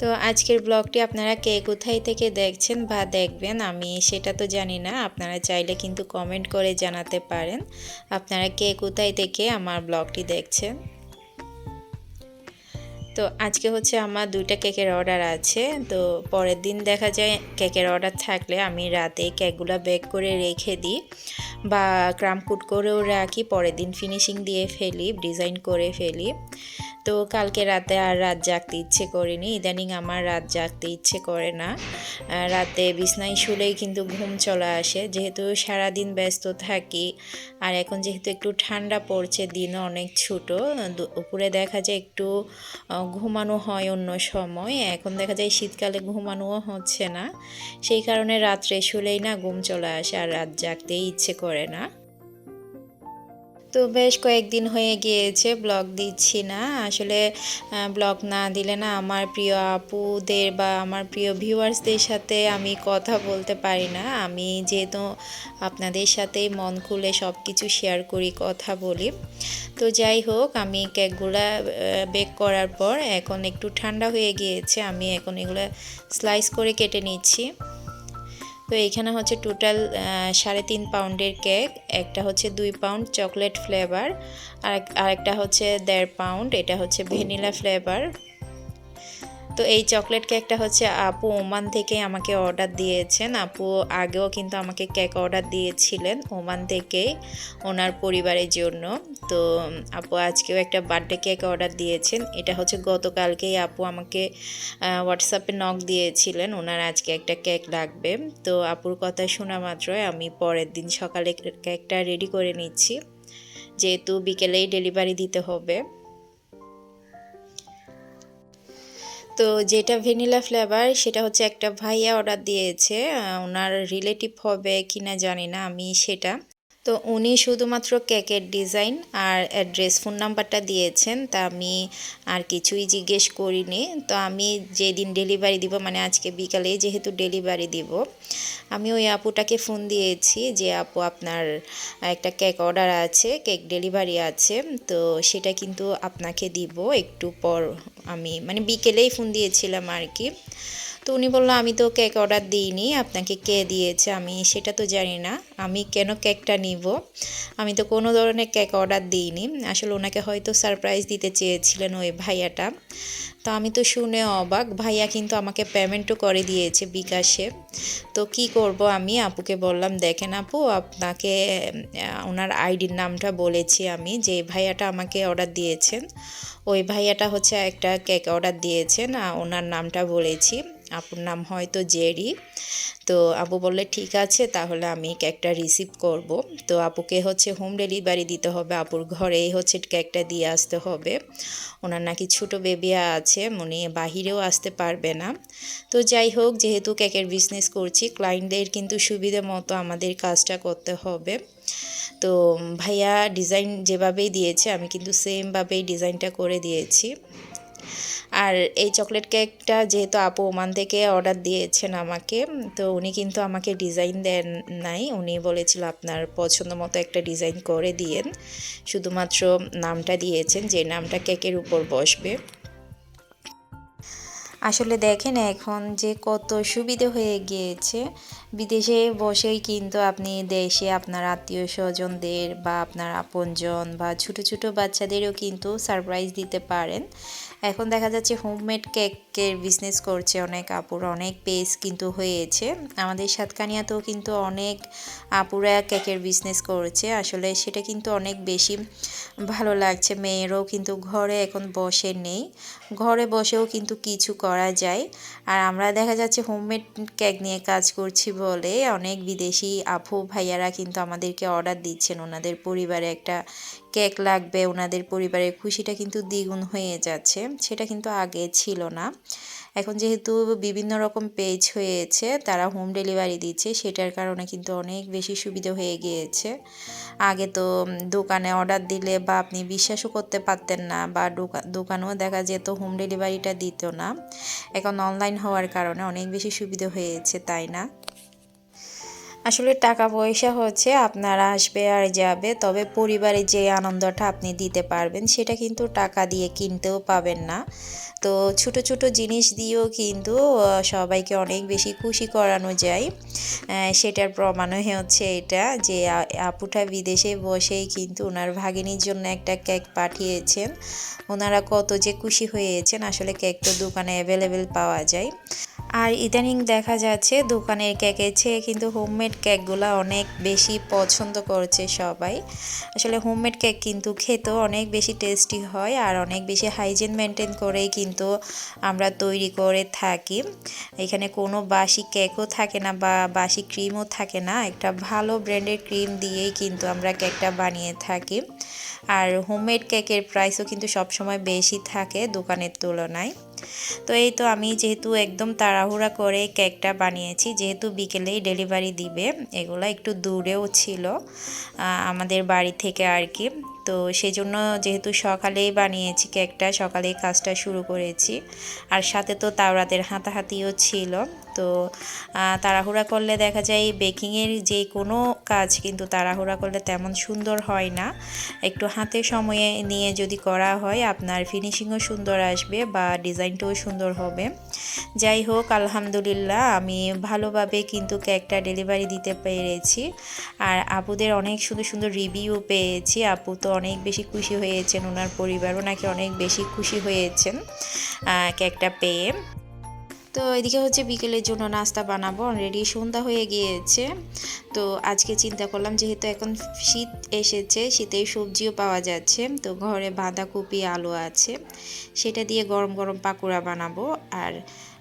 তো আজকের ব্লগটি আপনারা কে কোথায় থেকে দেখছেন বা দেখবেন আমি সেটা তো জানি না, আপনারা চাইলে কিন্তু কমেন্ট করে জানাতে পারেন। আপনারা কে কোথায় থেকে আমার ব্লগটি দেখছেন? তো আজকে হচ্ছে আমার দুইটা কেকের অর্ডার আছে, তো পরের দিন দেখা যায় কেকের অর্ডার থাকলে আমি রাতে কেকগুলো বেক করে রেখে দিই বা ক্রামকুট করেও রাখি, পরের দিন ফিনিশিং দিয়ে ফেলি ডিজাইন করে ফেলি। তো কালকে রাতে আর রাত জাগতে ইচ্ছে করিনি। ইদানিং আমার রাত জাগতে ইচ্ছে করে না। রাতে বিছনায় শুলেই কিন্তু ঘুম চলে আসে। যেহেতু সারাদিন ব্যস্ত থাকি, আর এখন যেহেতু একটু ঠান্ডা পড়ছে দিনও অনেক ছোট উপরে দেখা যায় একটু ঘুমানো হয় অন্য সময়। এখন দেখা যায় শীতকালে ঘুমানোও হচ্ছে না। সেই কারণে রাত্রে শুলেই না ঘুম চলে আসে, আর রাত জাগতেই ইচ্ছে করে না। তো বেশ কয়েকদিন হয়ে গিয়েছে ব্লগ দিচ্ছি না। আসলে ব্লগ না দিলে না আমার প্রিয় আপুদের বা আমার প্রিয় ভিউয়ার্সদের সাথে আমি কথা বলতে পারি না। আমি যেহেতু আপনাদের সাথেই মন খুলে সব কিছু শেয়ার করি, কথা বলি। তো যাই হোক, আমি কেকগুলা বেক করার পর এখন একটু ঠান্ডা হয়ে গিয়েছে, আমি এখন এগুলো স্লাইস করে কেটে নিচ্ছি। তো এখানে হচ্ছে টোটাল সাড়ে তিন পাউন্ডের কেক একটা হচ্ছে দুই পাউন্ড চকলেট ফ্লেভার আর আরেকটা হচ্ছে দেড় পাউন্ড এটা হচ্ছে ভ্যানিলা ফ্লেভার তো এই চকলেট কেকটা হচ্ছে আপু ওমান থেকে আমাকে অর্ডার দিয়েছেন। আপু আগেও কিন্তু আমাকে কেক অর্ডার দিয়েছিলেন ওমান থেকে ওনার পরিবারের জন্য। তো আপু আজকেও একটা বার্থডে কেক অর্ডার দিয়েছেন। এটা হচ্ছে গতকালকেই আপু আমাকে হোয়াটসঅ্যাপে নক দিয়েছিলেন। ওনার আজকে একটা কেক লাগবে। তো, আপুর কথা শোনা মাত্রই আমি পরের দিন সকালে কেকটা রেডি করে নিচ্ছি। যেহেতু বিকেলেই ডেলিভারি দিতে হবে। তো, যেটা ভ্যানিলা ফ্লেভার সেটা হচ্ছে একটা ভাইয়া অর্ডার দিয়েছে। ওনার রিলেটিভ হবে কিনা জানি না, আমি সেটা তো উনি শুধুমাত্র কেকের ডিজাইন আর অ্যাড্রেস ফোন নাম্বারটা দিয়েছেন, তা আমি আর কিছুই জিজ্ঞেস করিনি। তো আমি যেদিন ডেলিভারি দিব মানে আজকে বিকালে যেহেতু ডেলিভারি দিব, আমি ওই আপুটাকে ফোন দিয়েছি যে, আপু, আপনার একটা কেক অর্ডার আছে, কেক ডেলিভারি আছে, তো সেটা কিন্তু আপনাকে দিব। একটু পর আমি মানে বিকেলেই ফোন দিয়েছিলাম আর কি। তো উনি বলল, আমি তো কেক অর্ডার দিইনি, আপনাকে কে দিয়েছে? আমি, সেটা তো জানি না, আমি কেন কেকটা নিব? আমি তো কোনো ধরনের কেক অর্ডার দিইনি, আসলে ওনাকে হয়তো সারপ্রাইজ দিতে চেয়েছিলেন ওই ভাইয়াটা। তো আমি তো শুনে অবাক, ভাইয়া কিন্তু আমাকে পেমেন্টও করে দিয়েছে বিকাশে। তো কি করব আমি? আপুকে বললাম, দেখেন আপু, আপনাকে ওনার আইডির নামটা বলেছি আমি, যে ভাইয়াটা আমাকে অর্ডার দিয়েছেন। ওই ভাইয়াটা হচ্ছে একটা কেক অর্ডার দিয়েছেন ওনার নামটা বলেছি। আপুর নাম হয়তো জেরি। তো আপু বললে, ঠিক আছে, তাহলে আমি কেকটা রিসিভ করব। তো আপুকে হচ্ছে হোম ডেলিভারি দিতে হবে। আপুর ঘরেই হচ্ছে কেকটা দিয়ে আসতে হবে। ওনার নাকি ছোট বেবিয়া আছে, উনি বাহিরেও আসতে পারবে না। তো যাই হোক, যেহেতু কেকের বিজনেস করছি ক্লায়েন্টদের কিন্তু সুবিধা মতো আমাদের কাজটা করতে হবে। তো ভাইয়া ডিজাইন যেভাবেই দিয়েছে, আমি কিন্তু সেমভাবেই ডিজাইনটা করে দিয়েছি। আর এই চকলেট কেকটা যেহেতু আপু ওমান থেকে অর্ডার দিয়েছেন আমাকে, তো উনি কিন্তু আমাকে ডিজাইন দেন নাই। উনি বলেছিল আপনার পছন্দ মতো একটা ডিজাইন করে দিয়েন। শুধুমাত্র নামটা দিয়েছেন, যে নামটা কেকের উপর বসবে। আসলে দেখেন এখন যে কত সুবিধে হয়ে গিয়েছে। বিদেশে বসেই কিন্তু আপনি দেশে আপনার আত্মীয় স্বজনদের বা আপনার আপনজন বা ছোট ছোট বাচ্চাদেরও কিন্তু সারপ্রাইজ দিতে পারেন। এখন দেখা যাচ্ছে হোমমেড কেকের বিজনেস করছে অনেক আপুর, অনেক পেজ কিন্তু হয়েছে। আমাদের সাতকানিয়াতেও কিন্তু অনেক আপুরা কেকের বিজনেস করছে। আসলে সেটা কিন্তু অনেক বেশি ভালো লাগছে। মেয়েরও কিন্তু ঘরে এখন বসে নেই। ঘরে বসেও কিন্তু কিছু করা যায়। আর আমরা দেখা যাচ্ছে হোমমেড কেক নিয়ে কাজ করছি বলে অনেক বিদেশি আপু, ভাইয়ারা কিন্তু আমাদেরকে অর্ডার দিচ্ছেন। ওনাদের পরিবারে একটা কেক লাগবে, ওনাদের পরিবারের খুশিটা কিন্তু দ্বিগুণ হয়ে যাচ্ছে। সেটা কিন্তু আগে ছিল না। এখন যেহেতু বিভিন্ন রকম পেজ হয়েছে, তারা হোম ডেলিভারি দিচ্ছে, সেটার কারণে কিন্তু অনেক বেশি সুবিধা হয়ে গিয়েছে। আগে তো দোকানে অর্ডার দিলে বা আপনি বিশ্বাসও করতে পারতেন না বা দোকানেও দেখা যেত হোম ডেলিভারিটা দিত না। এখন অনলাইন হওয়ার কারণে অনেক বেশি সুবিধা হয়েছে, তাই না? আসলে টাকা পয়সা হচ্ছে, আপনার আসবে আর যাবে, তবে পরিবারে যে আনন্দটা আপনি দিতে পারবেন, সেটা কিন্তু টাকা দিয়ে কিনতেও পাবেন না। তো ছোট ছোট জিনিস দিয়েও কিন্তু সবাইকে অনেক বেশি খুশি করানো যায়। সেটার প্রমাণ হচ্ছে এটা, যে আপুটা বিদেশে বসেই কিন্তু ওনার ভাগিনীর জন্য একটা কেক পাঠিয়েছেন। ওনারা কত যে খুশি হয়েছেন, আসলে কেক তো দোকানে অ্যাভেলেবেল পাওয়া যায়। আর ইদানিং দেখা যাচ্ছে দোকানের কেকের চেয়ে কিন্তু হোমমেড কেকগুলো অনেক বেশি পছন্দ করছে সবাই। আসলে হোমমেড কেক কিন্তু খেতেও অনেক বেশি টেস্টি হয় আর অনেক বেশি হাইজিন মেনটেন করেই কিন্তু আমরা তৈরি করে থাকি। এখানে কোনো বাসি কেকও থাকে না বা বাসি ক্রিমও থাকে না, একটা ভালো ব্র্যান্ডের ক্রিম দিয়েই কিন্তু আমরা কেকটা বানিয়ে থাকি। আর হোমমেড কেকের প্রাইসও কিন্তু সবসময় বেশি থাকে দোকানের তুলনায়। তো এই তো আমি যেহেতু একদম তাড়াহুড়া করে কেকটা বানিয়েছি, যেহেতু বিকেলেই ডেলিভারি দিবে, এগুলো একটু দূরেও ছিল আমাদের বাড়ি থেকে আর কি। তো সেই জন্য যেহেতু সকালেই বানিয়েছি কেকটা, সকালেই কাজটা শুরু করেছি। আর সাথে তো তাওরাতের হাতাহাতিও ছিল। তো তাড়াহুড়া করলে দেখা যায় বেকিংয়ের যে কোনো কাজ কিন্তু তাড়াহুড়া করলে তেমন সুন্দর হয় না। একটু হাতে সময়ে নিয়ে যদি করা হয়, আপনার ফিনিশিংও সুন্দর আসবে বা ডিজাইনটাও সুন্দর হবে। যাই হোক, আলহামদুলিল্লাহ আমি ভালোভাবে কিন্তু কেকটা ডেলিভারি দিতে পেরেছি। আর আপুদের অনেক সুন্দর সুন্দর রিভিউ পেয়েছি। আপু তো অনেক বেশি খুশি হয়েছেন, ওনার পরিবারও নাকি অনেক বেশি খুশি হয়েছেন কেকটা পেয়ে। তো এদিকে হচ্ছে বিকেলের জন্য নাস্তা বানাবো অলরেডি সন্ধ্যা হয়ে গিয়েছে। তো আজকে চিন্তা করলাম যেহেতু এখন শীত এসেছে, শীতের সবজিও পাওয়া যাচ্ছে, তো ঘরে বাঁধাকপি, আলু আছে। সেটা দিয়ে গরম গরম পাকোড়া বানাবো। আর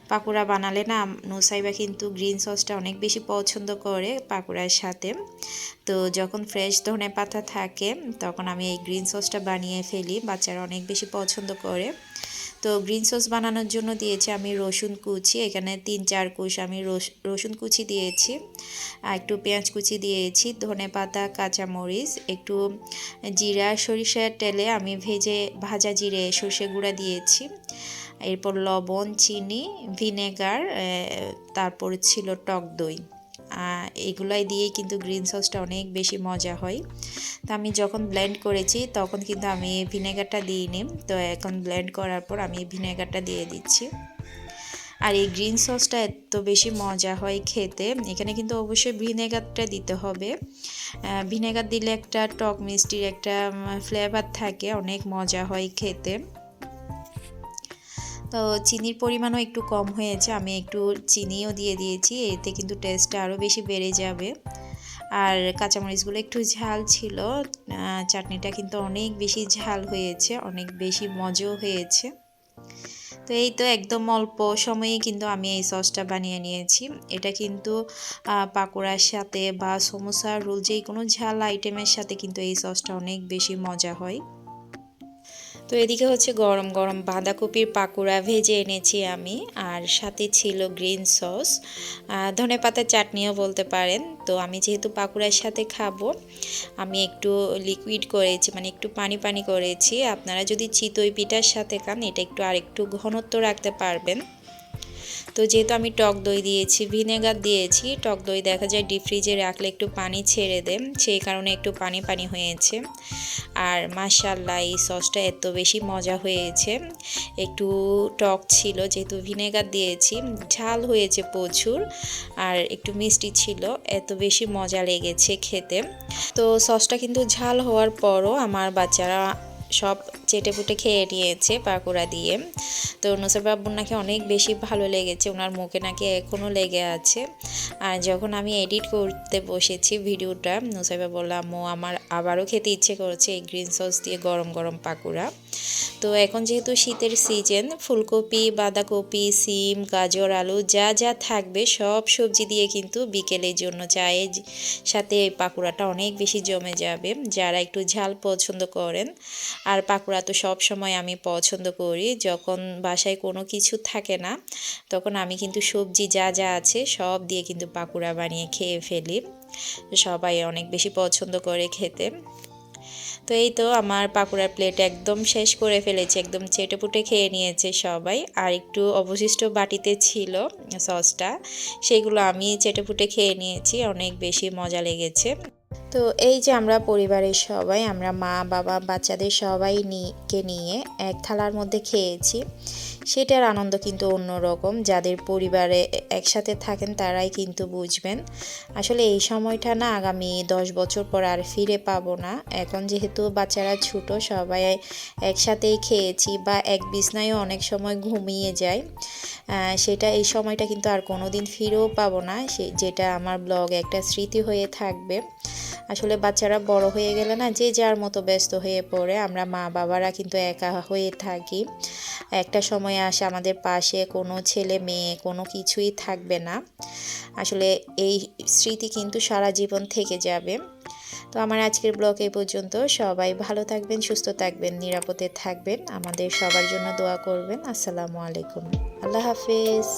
পাকোড়া বানালে না নুসাইবা কিন্তু গ্রিন সসটা অনেক বেশি পছন্দ করে পাকোড়ার সাথে। তো যখন ফ্রেশ ধনে পাতা থাকে, তখন আমি এই গ্রিন সসটা বানিয়ে ফেলি, বাচ্চারা অনেক বেশি পছন্দ করে। তো গ্রিন সস বানানোর জন্য দিয়েছি আমি রসুন কুচি, এখানে তিন চার কুচ আমি রসুন কুচি দিয়েছি। একটু পেঁয়াজ কুচি দিয়েছি, ধনে পাতা, কাঁচামরিচ, একটু জিরা, সরিষার তেলে আমি ভেজে, ভাজা জিরে, সর্ষে গুঁড়া দিয়েছি। এরপর লবণ, চিনি, ভিনেগার তারপর ছিল টক দই। এগুলাই দিয়েই কিন্তু গ্রিন সসটা অনেক বেশি মজা হয়। তো আমি যখন ব্লেন্ড করেছি, তখন কিন্তু আমি ভিনেগারটা দিইনি। তো এখন ব্লেন্ড করার পর আমি ভিনেগারটা দিয়ে দিচ্ছি। আর এই গ্রিন সসটা এত বেশি মজা হয় খেতে। এখানে কিন্তু অবশ্যই ভিনেগারটা দিতে হবে। ভিনেগার দিলে একটা টক মিষ্টির একটা ফ্লেভার থাকে, অনেক মজা হয় খেতে। তো চিনির পরিমাণও একটু কম হয়েছে, আমি একটু চিনিও দিয়ে দিয়েছি, এতে কিন্তু টেস্টটা আরও বেশি বেড়ে যাবে। আর কাঁচামরিচগুলো একটু ঝাল ছিল চাটনিটা কিন্তু অনেক বেশি ঝাল হয়েছে, অনেক বেশি মজাও হয়েছে। তো এই তো একদম অল্প সময়ে কিন্তু আমি এই সসটা বানিয়ে নিয়েছি। এটা কিন্তু পাকোড়ার সাথে বা সমোসা রোল যে কোনো ঝাল আইটেমের সাথে কিন্তু এই সসটা অনেক বেশি মজা হয়। তো এদিকে হচ্ছে গরম গরম বাঁধাকপির পাকোড়া ভেজে এনেছি আমি, আর সাথে ছিল গ্রিন সস ধনে পাতার চাটনিও বলতে পারেন। তো আমি যেহেতু পাকোড়ার সাথে খাব, আমি একটু লিকুইড করেছি মানে একটু পানি পানি করেছি। আপনারা যদি চিতই পিঠার সাথে খান, এটা একটু আর একটু ঘনত্ব রাখতে পারবেন। তো যেহেতু আমি টক দই দিয়েছি, ভিনেগার দিয়েছি, টক দই দেখা যায় ডিপ ফ্রিজে রাখলে একটু পানি ছেড়ে দেন সেই কারণে একটু পানি পানি হয়েছে। আর মাসাল্লাহ এই সসটা এত বেশি মজা হয়েছে। একটু টক ছিল, যেহেতু ভিনেগার দিয়েছি, ঝাল হয়েছে প্রচুর, আর একটু মিষ্টি ছিল, এত বেশি মজা লেগেছে খেতে। তো সসটা কিন্তু ঝাল হওয়ার পরও আমার বাচ্চারা সব চেটে পুটে খেয়ে নিয়েছে পাকোড়া দিয়ে। তো নুসার বাবুর নাকি অনেক বেশি ভালো লেগেছে, ওনার মুখে নাকি এখনও লেগে আছে। আর যখন আমি এডিট করতে বসেছি ভিডিওটা নুসাইবা বললাম ও আমার আবারও খেতে ইচ্ছে করেছে এই গ্রিন সস দিয়ে গরম গরম পাকোড়া। তো এখন যেহেতু শীতের সিজন, ফুলকপি, বাঁধাকপি, সিম, গাজর, আলু, যা যা থাকবে, সব সবজি দিয়ে কিন্তু বিকেলের জন্য চায়ের সাথে পাকোড়াটা অনেক বেশি জমে যাবে, যারা একটু ঝাল পছন্দ করেন। আর পাকোড়া তো সব সময় আমি পছন্দ করি, যখন বাসায় কোনো কিছু থাকে না, তখন আমি কিন্তু সবজি যা যা আছে সব দিয়ে কিন্তু পাকোড়া বানিয়ে খেয়ে ফেলি। সবাই অনেক বেশি পছন্দ করে খেতে। তো এই তো আমার পাকুড়ার প্লেট একদম শেষ করে ফেলেছে, একদম চেটেপুটে খেয়ে নিয়েছে সবাই। আর একটু অবশিষ্ট বাটিতে ছিল সসটা, সেগুলো আমি চেটেপুটে খেয়ে নিয়েছি, অনেক বেশি মজা লেগেছে। তো এই যে আমরা পরিবারের সবাই, আমরা মা, বাবা, বাচ্চাদের সবাই কে নিয়ে এক থালার মধ্যে খেয়েছি। সেটার আনন্দ কিন্তু অন্যরকম। যাদের পরিবারে একসাথে থাকেন তারাই কিন্তু বুঝবেন। আসলে এই সময়টা না আগামী দশ বছর পর আর ফিরে পাবো না। এখন যেহেতু বাচ্চারা ছোটো, সবাই একসাথেই খেয়েছি বা এক বিছনায়ও অনেক সময় ঘুমিয়ে যায়। সেটা এই সময়টা কিন্তু আর কোনো দিন ফিরেও পাবো না। সে, যেটা আমার ব্লগে একটা স্মৃতি হয়ে থাকবে। আসলে বাচ্চারা বড় হয়ে গেলে না যে যার মতো ব্যস্ত হয়ে পড়ে, আমরা মা বাবারা কিন্তু একা হয়ে থাকি। একটা সময় আসে আমাদের পাশে কোনো ছেলে মেয়ে, কোনো কিছুই থাকবে না। আসলে এই স্মৃতি কিন্তু সারা জীবন থেকে যাবে। তো আমার আজকের ব্লগ এই পর্যন্ত। সবাই ভালো থাকবেন, সুস্থ থাকবেন, নিরাপদে থাকবেন। আমাদের সবার জন্য দোয়া করবেন। আসসালামু আলাইকুম। আল্লাহ হাফেজ।